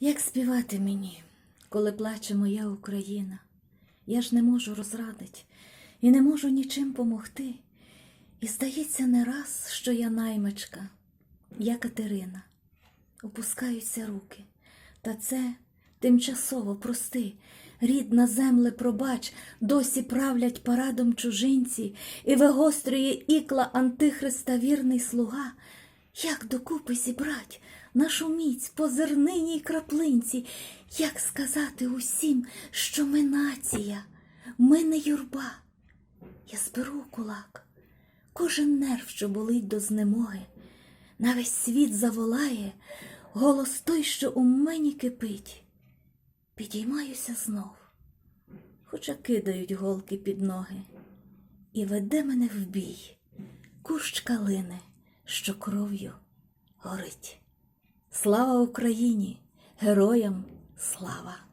Як співати мені, коли плаче моя Україна? Я ж не можу розрадить і не можу нічим помогти. І здається не раз, що я наймичка, я Катерина, опускаються руки, та це тимчасово прости. Рідна земле, пробач, досі правлять парадом чужинці, і вигострює ікла антихриста вірний слуга. Як докупи зібрать нашу міць по зерниній краплинці, як сказати усім, що ми нація, ми не юрба. Я зберу кулак, кожен нерв, що болить до знемоги, на весь світ заволає. Голос той, що у мені кипить. Підіймаюся знов, хоча кидають голки під ноги, і веде мене в бій, кущ калини, що кров'ю горить. Слава Україні! Героям слава!